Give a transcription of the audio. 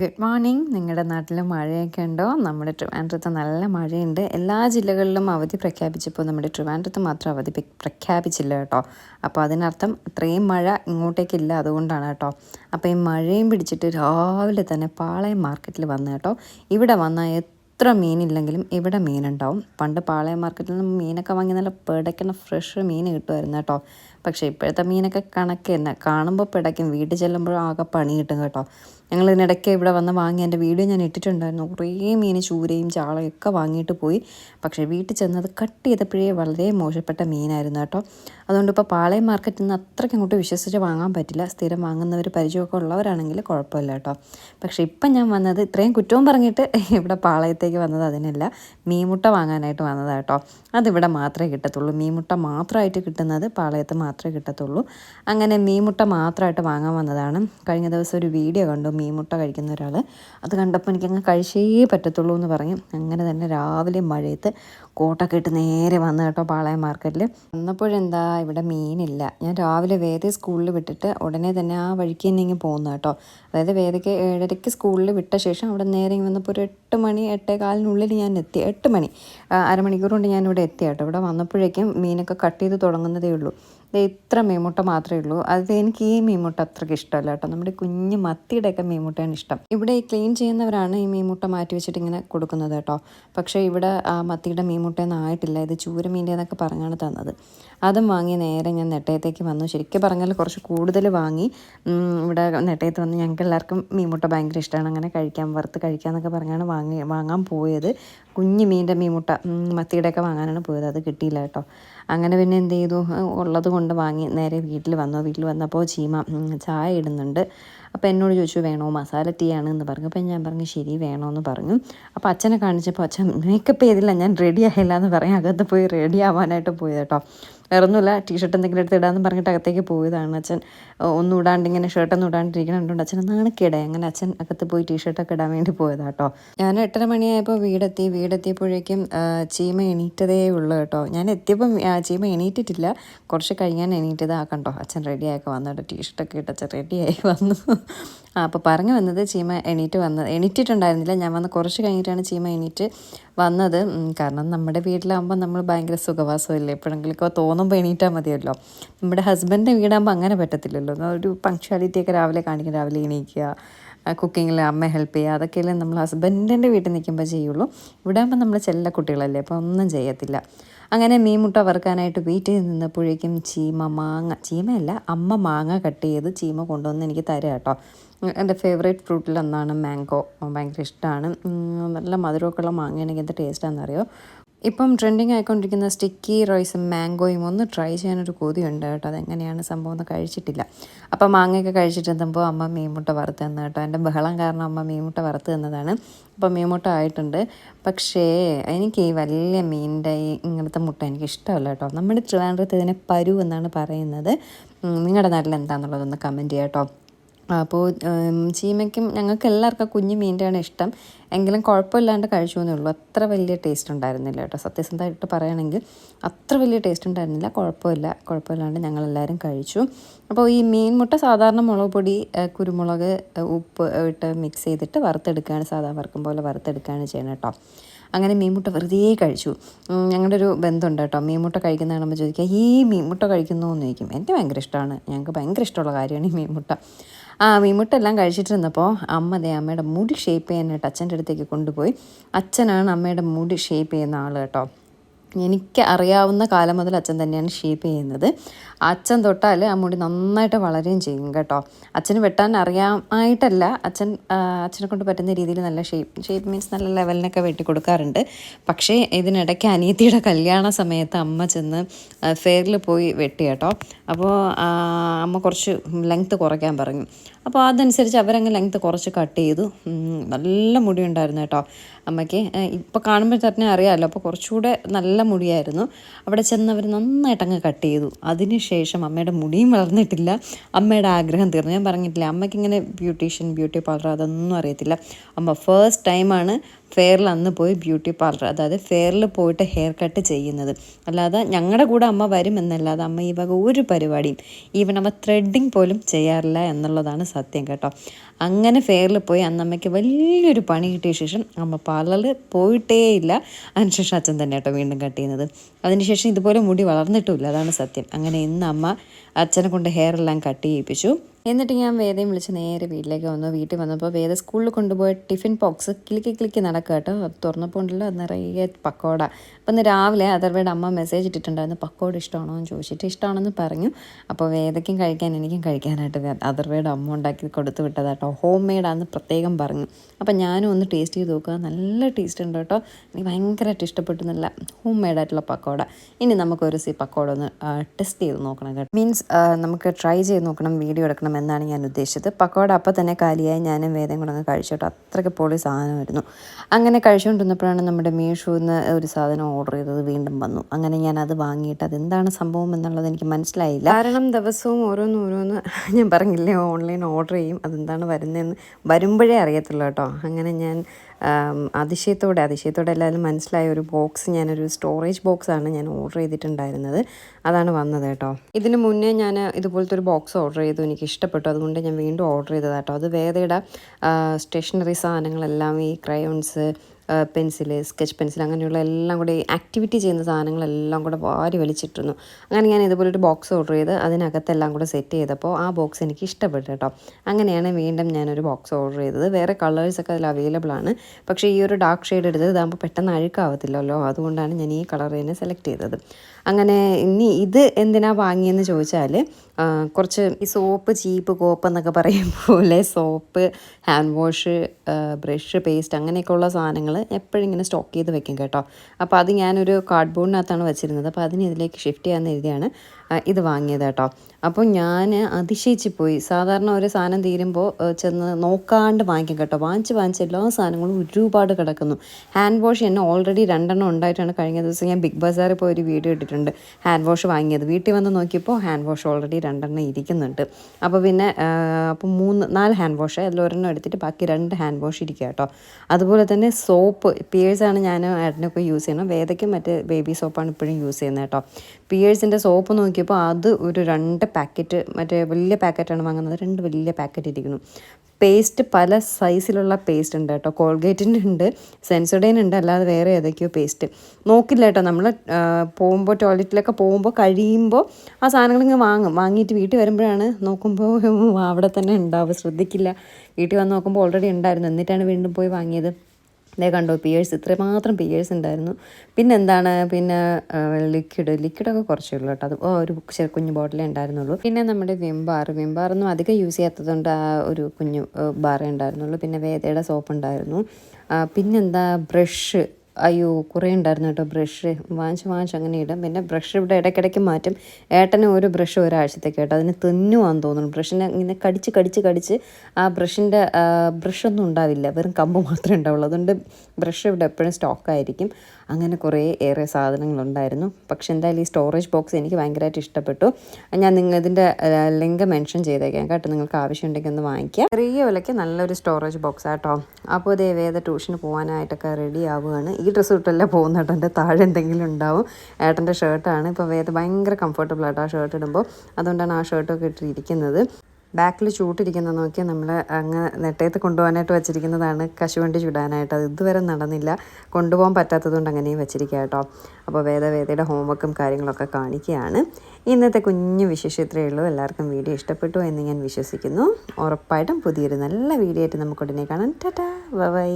Good morning നിങ്ങളുടെ നാട്ടിൽ മഴയൊക്കെ ഉണ്ടോ? നമ്മുടെ ട്രിവാൻഡ്രത്ത് നല്ല മഴയുണ്ട്. എല്ലാ ജില്ലകളിലും അവധി പ്രഖ്യാപിച്ചപ്പോൾ നമ്മുടെ ട്രിവാൻഡ്രത്ത് മാത്രം അവധി പ്ര- പ്രഖ്യാപിച്ചില്ല കേട്ടോ. അപ്പോൾ അതിനർത്ഥം ഇത്രയും മഴ ഇങ്ങോട്ടേക്കില്ല അതുകൊണ്ടാണ് കേട്ടോ. അപ്പോൾ ഈ മഴയും പിടിച്ചിട്ട് രാവിലെ തന്നെ പാളയം മാർക്കറ്റിൽ വന്നു കേട്ടോ. ഇവിടെ വന്നാൽ എത്ര മീനില്ലെങ്കിലും ഇവിടെ മീനുണ്ടാവും. പണ്ട് പാളയം മാർക്കറ്റിൽ നിന്ന് മീനൊക്കെ വാങ്ങി നല്ല പിടയ്ക്കുന്ന ഫ്രഷ് മീൻ കിട്ടുമായിരുന്നു കേട്ടോ. പക്ഷേ ഇപ്പോഴത്തെ മീനൊക്കെ കണക്ക് തന്നെ. കാണുമ്പോൾ പിടയ്ക്കും. വീട്ടിൽ ചെല്ലുമ്പോൾ ആകെ പണി കിട്ടും കേട്ടോ. ഞങ്ങൾ ഇതിനിടയ്ക്ക് ഇവിടെ വന്ന് വാങ്ങി എന്റെ വീഡിയോ ഞാൻ ഇട്ടിട്ടുണ്ടായിരുന്നു. കുറേ മീൻ ചൂരയും ചാളയൊക്കെ വാങ്ങിയിട്ട് പോയി. പക്ഷേ വീട്ടിൽ ചെന്നത് കട്ട് ചെയ്തപ്പോഴേ വളരെ മോശപ്പെട്ട മീനായിരുന്നു കേട്ടോ. അതുകൊണ്ട് ഇപ്പോൾ പാളയം മാർക്കറ്റിൽ നിന്ന് അത്രയ്ക്ക് അങ്ങോട്ട് വിശ്വസിച്ച് വാങ്ങാൻ പറ്റില്ല. സ്ഥിരം വാങ്ങുന്നവർ പരിചയമൊക്കെ ഉള്ളവരാണെങ്കിൽ കുഴപ്പമില്ല കേട്ടോ. പക്ഷേ ഇപ്പം ഞാൻ വന്നത് ഇത്രയും കുറ്റവും പറഞ്ഞിട്ട് ഇവിടെ പാളയത്തേക്ക് വന്നത് അതിനല്ല. മീൻമുട്ട വാങ്ങാനായിട്ട് വന്നതാണ് കേട്ടോ. അതിവിടെ മാത്രമേ കിട്ടത്തുള്ളൂ. മീൻമുട്ട മാത്രമായിട്ട് കിട്ടുന്നത് പാളയത്ത് മാത്രമേ കിട്ടത്തുള്ളൂ. അങ്ങനെ മീൻമുട്ട മാത്രമായിട്ട് വാങ്ങാൻ വന്നതാണ്. കഴിഞ്ഞ ദിവസം ഒരു വീഡിയോ കണ്ടു മീൻമുട്ട കഴിക്കുന്ന ഒരാൾ അത് കണ്ടപ്പോൾ എനിക്കങ്ങ് കഴിച്ചേ പറ്റത്തുള്ളൂ എന്ന് പറഞ്ഞു. അങ്ങനെ തന്നെ രാവിലെ മഴയത്ത് കോട്ടൊക്കെ ഇട്ട് നേരെ വന്നു കേട്ടോ പാളയം മാർക്കറ്റിൽ വന്നപ്പോഴെന്താ ഇവിടെ മീനില്ല. ഞാൻ രാവിലെ വേദ സ്കൂളിൽ വിട്ടിട്ട് ഉടനെ തന്നെ ആ വഴിക്ക് തന്നെ ഇങ്ങനെ പോകുന്നു കേട്ടോ. അതായത് വേദയ്ക്ക് ഏഴരയ്ക്ക് സ്കൂളിൽ വിട്ട ശേഷം അവിടെ നേരെ വന്നപ്പോൾ ഒരു എട്ട് മണി എട്ടേ കാലിനുള്ളിൽ ഞാൻ എത്തി. എട്ട് മണി അരമണിക്കൂർ കൊണ്ട് ഞാൻ ഇവിടെ എത്തി കേട്ടോ. ഇവിടെ വന്നപ്പോഴേക്കും മീനൊക്കെ കട്ട് ചെയ്ത് തുടങ്ങുന്നതേ ഉള്ളൂ. ഇത്ര മീൻമുട്ട മാത്രമേ ഉള്ളൂ. അത് എനിക്ക് ഈ മീൻമുട്ട അത്രയ്ക്ക് ഇഷ്ടമല്ല കേട്ടോ. നമ്മുടെ കുഞ്ഞ് മത്തിയുടെയൊക്കെ മീൻമുട്ടയാണ് ഇഷ്ടം. ഇവിടെ ക്ലീൻ ചെയ്യുന്നവരാണ് ഈ മീൻമുട്ട മാറ്റി വെച്ചിട്ട് ഇങ്ങനെ കൊടുക്കുന്നത് കേട്ടോ. പക്ഷേ ഇവിടെ ആ മത്തിയുടെ മീൻമുട്ടയൊന്നും ആയിട്ടില്ല. ഇത് ചൂരമീന്റെ എന്നൊക്കെ പറഞ്ഞാണ് തന്നത്. അതും വാങ്ങി നേരെ ഞാൻ നെട്ടയത്തേക്ക് വന്നു. ശരിക്കും പറഞ്ഞാൽ കുറച്ച് കൂടുതൽ വാങ്ങി. ഇവിടെ നെട്ടയത്ത് വന്ന് ഞങ്ങൾക്ക് എല്ലാവർക്കും മീൻമുട്ട ഭയങ്കര ഇഷ്ടമാണ്. അങ്ങനെ കഴിക്കാൻ വറുത്ത് കഴിക്കാമെന്നൊക്കെ പറഞ്ഞാണ് വാങ്ങി വാങ്ങാൻ പോയത്. കുഞ്ഞ് മീന്റെ മീൻമുട്ട മത്തിയുടെയൊക്കെ വാങ്ങാനാണ് പോയത്. അത് കിട്ടിയില്ല കേട്ടോ. അങ്ങനെ പിന്നെ എന്ത് ചെയ്തു? ഉള്ളത് കൊണ്ട് വാങ്ങി നേരെ വീട്ടിൽ വന്നു. വീട്ടിൽ വന്നപ്പോൾ ചീമ ചായ ഇടുന്നുണ്ട്. അപ്പോൾ എന്നോട് ചോദിച്ചു വേണോ? മസാല ടീ ആണ് എന്ന് പറഞ്ഞു. അപ്പോൾ ഞാൻ പറഞ്ഞു ശരി വേണമെന്ന് പറഞ്ഞു. അപ്പോൾ അച്ഛനെ കാണിച്ചപ്പോൾ അച്ഛൻ മേക്കപ്പ് ചെയ്തില്ല ഞാൻ റെഡി ആയില്ല എന്ന് പറഞ്ഞ് അകത്ത് പോയി റെഡി ആവാനായിട്ട് പോയി കേട്ടോ വേറൊന്നുമില്ല. ടീഷർട്ട് എന്തെങ്കിലും എടുത്ത് ഇടാമെന്ന് പറഞ്ഞിട്ട് അകത്തേക്ക് പോയതാണ് അച്ഛൻ. ഒന്നും ഇടാണ്ട് ഇങ്ങനെ ഷർട്ടൊന്നും ഇടാണ്ടിരിക്കണുണ്ട് അച്ഛൻ നാണക്കേടെ. അങ്ങനെ അച്ഛൻ അകത്ത് പോയി ടീഷർട്ടൊക്കെ ഇടാൻ വേണ്ടി പോയതാ കേട്ടോ ഞാൻ എട്ടര മണിയായപ്പോൾ വീടെത്തി. വീടെത്തിയപ്പോഴേക്കും ചീമ എണീറ്റതേ ഉള്ളൂ കേട്ടോ ഞാൻ എത്തിയപ്പം ചീമ എണീറ്റിട്ടില്ല. കുറച്ച് കഴിഞ്ഞാൽ എണീറ്റത്. കണ്ടോ അച്ഛൻ റെഡിയായൊക്കെ വന്നു കേട്ടോ ടീഷർട്ടൊക്കെ ഇട്ട് അച്ഛൻ റെഡിയായി വന്നു. ആ അപ്പോൾ പറഞ്ഞു വന്നത് ചീമ എണീറ്റ് വന്നത് എണീറ്റിട്ടുണ്ടായിരുന്നില്ല. ഞാൻ വന്ന് കുറച്ച് കഴിഞ്ഞിട്ടാണ് ചീമ എണീറ്റ്. വന്നത്. കാരണം നമ്മുടെ വീട്ടിലാകുമ്പോൾ നമ്മൾ ഭയങ്കര സുഖവാസമല്ലേ? എപ്പോഴെങ്കിലൊക്കെ തോന്നുമ്പോൾ എണീറ്റാൽ മതിയല്ലോ. നമ്മുടെ ഹസ്ബൻഡിന്റെ വീടാകുമ്പോൾ അങ്ങനെ പറ്റത്തില്ലല്ലോ. ഒരു പങ്ക്ച്വാലിറ്റി ഒക്കെ രാവിലെ കാണിക്കും. രാവിലെ എണീക്കുക കുക്കിങ്ങിൽ അമ്മ ഹെൽപ്പ് ചെയ്യുക അതൊക്കെയല്ലേ നമ്മൾ ഹസ്ബൻഡിന്റെ വീട്ടിൽ നിൽക്കുമ്പോൾ ചെയ്യുള്ളൂ. ഇവിടെ ആകുമ്പോൾ നമ്മൾ ചെല്ല കുട്ടികളല്ലേ? അപ്പോൾ ഒന്നും ചെയ്യത്തില്ല. അങ്ങനെ മീൻമുട്ട വറുക്കാനായിട്ട് വീട്ടിൽ നിന്നപ്പോഴേക്കും ചീമ മാങ്ങ ചീമയല്ല അമ്മ മാങ്ങ കട്ട് ചെയ്ത് ചീമ കൊണ്ടുവന്ന് എനിക്ക് തരാം കേട്ടോ. എന്റെ ഫേവറേറ്റ് ഫ്രൂട്ടിലൊന്നാണ് മാംഗോ ഭയങ്കര ഇഷ്ടമാണ് നല്ല മധുരമൊക്കെ ഉള്ള മാങ്ങയാണെങ്കിൽ എന്ത് ടേസ്റ്റാണെന്നറിയോ ഇപ്പം ട്രെൻഡിങ് ആയിക്കൊണ്ടിരിക്കുന്ന സ്റ്റിക്കി റൈസും മാംഗോയും ഒന്ന് ട്രൈ ചെയ്യാനൊരു കൊതിയുണ്ട് കേട്ടോ. അതെങ്ങനെയാണ് സംഭവം എന്ന് കഴിച്ചിട്ടില്ല. അപ്പം മാങ്ങയൊക്കെ കഴിച്ചിട്ടെത്തുമ്പോൾ അമ്മ മീൻമുട്ട വറുത്ത് തന്നു കേട്ടോ. എന്റെ ബഹളം കാരണം അമ്മ മീൻമുട്ട വറുത്ത് തന്നതാണ്. അപ്പം മീൻമുട്ട ആയിട്ടുണ്ട്. പക്ഷേ എനിക്ക് ഈ വലിയ മീനിന്റെ ഈ ഇങ്ങനത്തെ മുട്ട എനിക്ക് ഇഷ്ടമല്ല കേട്ടോ. നമ്മുടെ ട്രിവാൻഡ്രത്ത് ഇതിനെ പരു എന്നാണ് പറയുന്നത് നിങ്ങളുടെ നാട്ടിൽ എന്താണെന്നുള്ളതൊന്ന് കമന്റ് ചെയ്യാം കേട്ടോ. അപ്പോൾ ചീമയ്ക്കും ഞങ്ങൾക്ക് എല്ലാവർക്കും കുഞ്ഞു മീന്റെയാണ് ഇഷ്ടം. എങ്കിലും കുഴപ്പമില്ലാണ്ട് കഴിച്ചു എന്നേ ഉള്ളൂ അത്ര വലിയ ടേസ്റ്റ് ഉണ്ടായിരുന്നില്ല കേട്ടോ. സത്യസന്ധമായിട്ട് പറയുകയാണെങ്കിൽ അത്ര വലിയ ടേസ്റ്റ് ഉണ്ടായിരുന്നില്ല. കുഴപ്പമില്ല. കുഴപ്പമില്ലാണ്ട് ഞങ്ങളെല്ലാവരും കഴിച്ചു. അപ്പോൾ ഈ മീൻ മുട്ട സാധാരണ മുളക് പൊടി കുരുമുളക് ഉപ്പ് ഇട്ട് മിക്സ് ചെയ്തിട്ട് വറുത്തെടുക്കുകയാണ്. സാധാ വറുക്കും പോലെ വറുത്തെടുക്കുകയാണ് ചെയ്യണം കേട്ടോ. അങ്ങനെ മീൻമുട്ട വെറുതെ കഴിച്ചു. ഞങ്ങളുടെ ഒരു ബന്ധമുണ്ട് കേട്ടോ. മീൻമുട്ട കഴിക്കുന്ന കാണുമ്പോൾ ചോദിക്കുക ഈ മീൻമുട്ട കഴിക്കുന്നു എന്ന് ചോദിക്കും. എനിക്ക് ഭയങ്കര ഇഷ്ടമാണ്. ഞങ്ങൾക്ക് ഭയങ്കര ഇഷ്ടമുള്ള കാര്യമാണ് ഈ മീൻമുട്ട ആ വിമുട്ടെല്ലാം കഴിച്ചിട്ടിരുന്നപ്പോൾ അമ്മ ദേ അമ്മയുടെ മുടി ഷേപ്പ് ചെയ്യാനായിട്ട് അച്ഛന്റെ അടുത്തേക്ക് കൊണ്ടുപോയി. അച്ഛനാണ് അമ്മയുടെ മുടി ഷേപ്പ് ചെയ്യുന്ന ആൾ കേട്ടോ. എനിക്ക് അറിയാവുന്ന കാലം മുതൽ അച്ഛൻ തന്നെയാണ് ഷേപ്പ് ചെയ്യുന്നത്. അച്ഛൻ തൊട്ടാൽ ആ മുടി നന്നായിട്ട് വളരുകയും ചെയ്യും കേട്ടോ. അച്ഛന് വെട്ടാൻ അറിയാമായിട്ടല്ല. അച്ഛൻ അച്ഛനെ കൊണ്ട് പറ്റുന്ന രീതിയിൽ നല്ല ഷേപ്പ് ഷേപ്പ് മീൻസ് നല്ല ലെവലിനൊക്കെ വെട്ടി കൊടുക്കാറുണ്ട്. പക്ഷേ ഇതിനിടയ്ക്ക് അനിയത്തിയുടെ കല്യാണ സമയത്ത് അമ്മ ചെന്ന് ഫെയറിൽ പോയി വെട്ടി കേട്ടോ. അപ്പോൾ അമ്മ കുറച്ച് ലെങ്ത്ത് കുറയ്ക്കാൻ പറഞ്ഞു. അപ്പോൾ അതനുസരിച്ച് അവരങ്ങ് ലെങ്ത് കുറച്ച് കട്ട് ചെയ്തു. നല്ല മുടി ഉണ്ടായിരുന്നു കേട്ടോ അമ്മയ്ക്ക്. ഇപ്പോൾ കാണുമ്പോൾ തന്നെ അറിയാമല്ലോ അപ്പോൾ കുറച്ചുകൂടെ നല്ല മുടിയായിരുന്നു. അവിടെ ചെന്ന് അവർ നന്നായിട്ട് അങ്ങ് കട്ട് ചെയ്തു. അതിനുശേഷം അമ്മയുടെ മുടിയും വളർന്നിട്ടില്ല. അമ്മയുടെ ആഗ്രഹം തീർന്നു. ഞാൻ പറഞ്ഞിട്ടില്ല അമ്മയ്ക്ക് ഇങ്ങനെ ബ്യൂട്ടീഷ്യൻ ബ്യൂട്ടി പാർലർ അതൊന്നും അറിയത്തില്ല. അമ്മ ഫസ്റ്റ് ടൈമാണ് ഫെയറിൽ അന്ന് പോയി ബ്യൂട്ടി പാർലർ അതായത് ഫെയറിൽ പോയിട്ട് ഹെയർ കട്ട് ചെയ്യുന്നത്. അല്ലാതെ ഞങ്ങളുടെ കൂടെ അമ്മ വരും എന്നല്ലാതെ അമ്മ ഈ വക ഒരു പരിപാടിയും ഈവൻ അമ്മ ത്രെഡിങ് പോലും ചെയ്യാറില്ല എന്നുള്ളതാണ് സത്യം കേട്ടോ. അങ്ങനെ ഫെയറിൽ പോയി അന്നമ്മയ്ക്ക് വലിയൊരു പണി കിട്ടിയ ശേഷം അമ്മ പാർലറിൽ പോയിട്ടേ ഇല്ല അതിനുശേഷം അച്ഛൻ തന്നെ കേട്ടോ വീണ്ടും കട്ട് ചെയ്യുന്നത്. അതിനുശേഷം ഇതുപോലെ മുടി വളർന്നിട്ടുമില്ല. അതാണ് സത്യം. അങ്ങനെ ഇന്ന് അമ്മ അച്ഛനെ കൊണ്ട് ഹെയർ എല്ലാം കട്ട് ചെയ്യിപ്പിച്ചു. എന്നിട്ട് ഞാൻ വേദയും വിളിച്ച് നേരെ വീട്ടിലേക്ക് വന്നു. വീട്ടിൽ വന്നപ്പോൾ വേദ സ്കൂളിൽ കൊണ്ടുപോയ ടിഫിൻ ബോക്സ് ക്ലിക്ക് ക്ലിക്ക് നടക്കുക കേട്ടോ അത് തുറന്നപ്പോൾ ഉണ്ടല്ലോ അത് നിറയെ പക്കോട. അപ്പം ഇന്ന് രാവിലെ അതർവയുടെ അമ്മ മെസ്സേജ് ഇട്ടിട്ടുണ്ടായിരുന്നു പക്കോട ഇഷ്ടമാണോ എന്ന് ചോദിച്ചിട്ട് ഇഷ്ടമാണെന്ന് പറഞ്ഞു. അപ്പോൾ വേദയ്ക്കും കഴിക്കാൻ എനിക്കും കഴിക്കാനായിട്ട് അതർവയുടെ അമ്മ ഉണ്ടാക്കി കൊടുത്തു വിട്ടത് കേട്ടോ ഹോം മെയ്ഡാന്ന് പ്രത്യേകം പറഞ്ഞു. അപ്പം ഞാനും ഒന്ന് ടേസ്റ്റ് ചെയ്ത് നോക്കുക നല്ല ടേസ്റ്റ് ഉണ്ട് കേട്ടോ എനിക്ക് ഭയങ്കരമായിട്ട് ഇഷ്ടപ്പെട്ടു. നല്ല ഹോം മെയ്ഡായിട്ടുള്ള പക്കോട. ഇനി നമുക്കൊരു സി പക്കോട ഒന്ന് ടെസ്റ്റ് ചെയ്ത് നോക്കണം കേട്ടോ. മീൻസ് നമുക്ക് ട്രൈ ചെയ്ത് നോക്കണം. വീഡിയോ എടുക്കണം. എന്നാണ് ഞാൻ ഉദ്ദേശിച്ചത്. പക്കോട അപ്പം തന്നെ കാലിയായി ഞാനും വേദം കൂടെ അങ്ങ് കഴിച്ചു കേട്ടോ അത്രയ്ക്ക് പൊളി സാധനമായിരുന്നു. അങ്ങനെ കഴിച്ചുകൊണ്ടിരുന്നപ്പോഴാണ് നമ്മുടെ മീഷോന്ന് ഒരു സാധനം ഓർഡർ ചെയ്തത്. വീണ്ടും വന്നു. അങ്ങനെ ഞാൻ അത് വാങ്ങിയിട്ട് അതെന്താണ് സംഭവം എന്നുള്ളത് എനിക്ക് മനസ്സിലായില്ല. കാരണം ദിവസവും ഓരോന്ന് ഓരോന്ന് ഞാൻ പറഞ്ഞില്ലേ ഓൺലൈൻ ഓർഡർ ചെയ്യും. അതെന്താണ് വരുന്നതെന്ന് വരുമ്പോഴേ അറിയത്തുള്ളൂ കേട്ടോ. അങ്ങനെ ഞാൻ അതിശയത്തോടെ അതിശയത്തോടെ എല്ലാവരും മനസ്സിലായ ഒരു ബോക്സ് ഞാനൊരു സ്റ്റോറേജ് ബോക്സാണ് ഞാൻ ഓർഡർ ചെയ്തിട്ടുണ്ടായിരുന്നത്. അതാണ് വന്നത് കേട്ടോ. ഇതിന് മുന്നേ ഞാൻ ഇതുപോലത്തെ ഒരു ബോക്സ് ഓർഡർ ചെയ്തു എനിക്ക് ഇഷ്ടപ്പെട്ടു. അതുകൊണ്ട് ഞാൻ വീണ്ടും ഓർഡർ ചെയ്തതാട്ടോ അത് വേദയുടെ സ്റ്റേഷനറി സാധനങ്ങളെല്ലാം ഈ ക്രയോൺസ് പെൻസിൽ സ്കെച്ച് പെൻസിൽ അങ്ങനെയുള്ള എല്ലാം കൂടി ആക്ടിവിറ്റി ചെയ്യുന്ന സാധനങ്ങളെല്ലാം കൂടെ വാരി വലിച്ചിട്ടിരുന്നു. അങ്ങനെ ഞാൻ ഇതുപോലെ ഒരു ബോക്സ് ഓർഡർ ചെയ്ത് അതിനകത്തെല്ലാം കൂടെ സെറ്റ് ചെയ്തപ്പോൾ ആ ബോക്സ് എനിക്ക് ഇഷ്ടപ്പെട്ടു കേട്ടോ. അങ്ങനെയാണ് വീണ്ടും ഞാനൊരു ബോക്സ് ഓർഡർ ചെയ്തത്. വേറെ കളേഴ്സൊക്കെ അതിൽ അവൈലബിൾ ആണ്. പക്ഷേ ഈ ഒരു ഡാർക്ക് ഷെയ്ഡ് എടുത്തത് ഇതാകുമ്പോൾ പെട്ടെന്ന് അഴുക്കാവത്തില്ലല്ലോ. അതുകൊണ്ടാണ് ഞാൻ ഈ കളർ തന്നെ സെലക്ട് ചെയ്തത്. അങ്ങനെ ഇനി ഇത് എന്തിനാ വാങ്ങിയെന്ന് ചോദിച്ചാൽ കുറച്ച് ഈ സോപ്പ് ചീപ്പ് കോപ്പ് എന്നൊക്കെ പറയും പോലെ soap hand wash brush paste അങ്ങനെയൊക്കെയുള്ള സാധനങ്ങൾ എപ്പോഴും ഇങ്ങനെ സ്റ്റോക്ക് ചെയ്ത് വെക്കും കേട്ടോ. അപ്പോൾ അത് ഞാനൊരു കാർഡ്ബോർഡിനകത്താണ് വെച്ചിരുന്നത്. അപ്പോൾ അതിന് ഇതിലേക്ക് ഷിഫ്റ്റ് ചെയ്യാമെന്ന് എഴുതിയാണ്. ഇത് വാങ്ങിയത് കേട്ടോ. അപ്പോൾ ഞാൻ അതിശയിച്ച് പോയി. സാധാരണ ഒരു സാധനം തീരുമ്പോൾ ചെന്ന് നോക്കാണ്ട് വാങ്ങിക്കും കേട്ടോ. വാങ്ങിച്ച് വാങ്ങിച്ച് എല്ലാ സാധനങ്ങളും ഒരുപാട് കിടക്കുന്നു. ഹാൻഡ് വാഷ് എന്നെ ഓൾറെഡി രണ്ടെണ്ണം ഉണ്ടായിട്ടാണ് കഴിഞ്ഞ ദിവസം ഞാൻ ബിഗ് ബസാറിൽ പോയി ഒരു വീഡിയോ ഇട്ടിട്ടുണ്ട്. ഹാൻഡ് വാഷ് വാങ്ങിയത്. വീട്ടിൽ വന്ന് നോക്കിയപ്പോൾ ഹാൻഡ് വാഷ് ഓൾറെഡി രണ്ടെണ്ണം ഇരിക്കുന്നുണ്ട്. അപ്പോൾ പിന്നെ അപ്പോൾ മൂന്ന് നാല് ഹാൻഡ് വാഷ് അതിൽ ഒരെണ്ണം എടുത്തിട്ട് ബാക്കി രണ്ട് ഹാൻഡ് വാഷ് ഇരിക്കുക കേട്ടോ. അതുപോലെ തന്നെ സോപ്പ് പിയേഴ്സാണ് ഞാൻ ഏട്ടനൊക്കെ യൂസ് ചെയ്യുന്നത്. വേദയ്ക്കും മറ്റേ ബേബി സോപ്പാണ് ഇപ്പോഴും യൂസ് ചെയ്യുന്നത് കേട്ടോ. പിയേഴ്സിന്റെ സോപ്പ് നോക്കിയപ്പോൾ അത് ഒരു രണ്ട് പാക്കറ്റ് മറ്റേ വലിയ പാക്കറ്റാണ് വാങ്ങുന്നത്. രണ്ട് വലിയ പാക്കറ്റ് ഇരിക്കുന്നു. പേസ്റ്റ് പല സൈസിലുള്ള പേസ്റ്റ് ഉണ്ട് കേട്ടോ. കോൾഗേറ്റിന്റെ ഉണ്ട് സെൻസോഡൈൻ ഉണ്ട് അല്ലാതെ വേറെ ഏതൊക്കെയോ പേസ്റ്റ്. നോക്കില്ല കേട്ടോ നമ്മൾ പോകുമ്പോൾ ടോയ്ലറ്റിലൊക്കെ പോകുമ്പോൾ കഴിയുമ്പോൾ ആ സാധനങ്ങൾ വാങ്ങും. വാങ്ങിയിട്ട് വീട്ടിൽ വരുമ്പോഴാണ് നോക്കുമ്പോൾ അവിടെ തന്നെ ഉണ്ടാവും ശ്രദ്ധിക്കില്ല. വീട്ടിൽ വന്ന് നോക്കുമ്പോൾ ഓൾറെഡി ഉണ്ടായിരുന്നു. എന്നിട്ടാണ് വീണ്ടും പോയി വാങ്ങിയത്. ഇതേ കണ്ടോ പിയേഴ്സ്. ഇത്രമാത്രം പിയേഴ്സ് ഉണ്ടായിരുന്നു. പിന്നെ എന്താണ്? പിന്നെ ലിക്വിഡ്. ലിക്വിഡൊക്കെ കുറച്ചേ ഉള്ളൂ കേട്ടോ. അത് ഒരു കുഞ്ഞു ബോട്ടിലേ ഉണ്ടായിരുന്നുള്ളൂ. പിന്നെ നമ്മുടെ വിംബാർ. വിംബാറൊന്നും അധികം യൂസ് ചെയ്യാത്തതുകൊണ്ട് ആ ഒരു കുഞ്ഞു ബാറേ ഉണ്ടായിരുന്നുള്ളൂ. പിന്നെ വേദയുടെ സോപ്പ് ഉണ്ടായിരുന്നു. പിന്നെന്താ? ബ്രഷ്. അയ്യോ കുറേ ഉണ്ടായിരുന്നു കേട്ടോ ബ്രഷ് വാങ്ങിച്ച് വാങ്ങിച്ച് അങ്ങനെ ഇടും. പിന്നെ ബ്രഷ് ഇവിടെ ഇടയ്ക്കിടയ്ക്ക് മാറ്റും. ഏട്ടന് ഒരു ബ്രഷ് ഒരാഴ്ചത്തേക്ക് കേട്ടോ. അതിന് തിന്നുവാന്ന് തോന്നുന്നു. ബ്രഷിനെ ഇങ്ങനെ കടിച്ച് കടിച്ച് കടിച്ച് ആ ബ്രഷിന്റെ ബ്രഷൊന്നും ഉണ്ടാവില്ല. വെറും കമ്പ് മാത്രമേ ഉണ്ടാവുള്ളൂ. അതുകൊണ്ട് ബ്രഷ് ഇവിടെ എപ്പോഴും സ്റ്റോക്കായിരിക്കും അങ്ങനെ കുറേ ഏറെ സാധനങ്ങളുണ്ടായിരുന്നു. പക്ഷെ എന്തായാലും ഈ സ്റ്റോറേജ് ബോക്സ് എനിക്ക് ഭയങ്കരമായിട്ട് ഇഷ്ടപ്പെട്ടു. ഞാൻ നിങ്ങൾ ഇതിന്റെ ലിങ്ക് മെൻഷൻ ചെയ്തേക്കാം കേട്ടോ. നിങ്ങൾക്ക് ആവശ്യമുണ്ടെങ്കിൽ ഒന്ന് വാങ്ങിക്കാം. ചെറിയ വിലയ്ക്ക് നല്ലൊരു സ്റ്റോറേജ് ബോക്സ് ആട്ടോ അപ്പോൾ ഇതേ വേദ ട്യൂഷന് പോകാനായിട്ടൊക്കെ റെഡി ആവുകയാണ്. ഈ ഡ്രസ്സ് ഇട്ടല്ല പോകുന്ന കേട്ടോ എന്റെ താഴെ എന്തെങ്കിലും ഉണ്ടാവും. ഏട്ടന്റെ ഷർട്ടാണ് ഇപ്പോൾ വേദ ഭയങ്കര കംഫർട്ടബിൾ ആയിട്ട് ആ ഷർട്ട് ഇടുമ്പോൾ അതുകൊണ്ടാണ് ആ ഷർട്ടൊക്കെ ഇട്ടിരിക്കുന്നത്. ബാക്കിൽ ചൂട്ടിരിക്കുന്ന നോക്കി നമ്മൾ അങ്ങ് നെട്ടയത്ത് കൊണ്ടുപോകാനായിട്ട് വെച്ചിരിക്കുന്നതാണ്. കശുവണ്ടി ചുടാനായിട്ട്. അത് ഇതുവരെ നടന്നില്ല. കൊണ്ടുപോകാൻ പറ്റാത്തതുകൊണ്ട് അങ്ങനെയും വെച്ചിരിക്കുക കേട്ടോ. അപ്പോൾ വേദ വേദയുടെ ഹോംവർക്കും കാര്യങ്ങളൊക്കെ കാണിക്കുകയാണ്. ഇന്നത്തെ കുഞ്ഞു വിശേഷത്രേ ഉള്ളൂ. എല്ലാവർക്കും വീഡിയോ ഇഷ്ടപ്പെട്ടു എന്ന് ഞാൻ വിശ്വസിക്കുന്നു. ഉറപ്പായിട്ടും പുതിയൊരു നല്ല വീഡിയോ ആയിട്ട് നമുക്ക് ഉടനെ കാണാം. ടാറ്റാ. ബൈ.